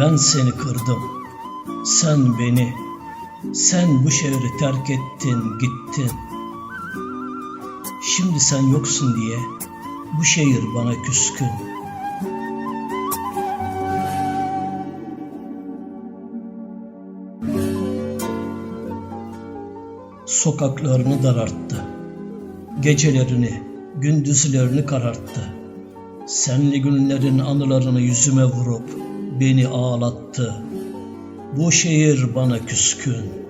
Ben seni kırdım. Sen beni. Sen bu şehri terk ettin, gittin. Şimdi sen yoksun diye bu şehir bana küskün. Sokaklarını dararttı. Gecelerini, gündüzlerini kararttı. Senli günlerin anılarını yüzüme vurup beni ağlattı. Bu şehir bana küskün.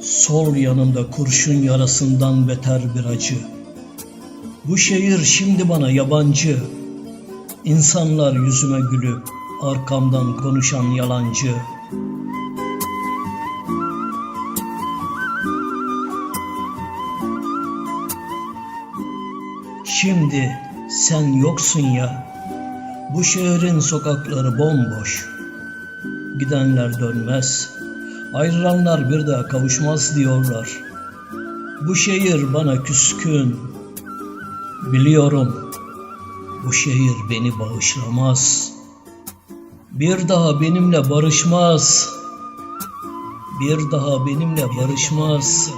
Sol yanımda kurşun yarasından beter bir acı. Bu şehir şimdi bana yabancı. İnsanlar yüzüme gülüp arkamdan konuşan yalancı. Şimdi sen yoksun ya. Bu şehrin sokakları bomboş. Gidenler dönmez. Ayrılanlar bir daha kavuşmaz diyorlar. Bu şehir bana küskün. Biliyorum bu şehir beni bağışlamaz. Bir daha benimle barışmaz. Bir daha benimle barışmaz.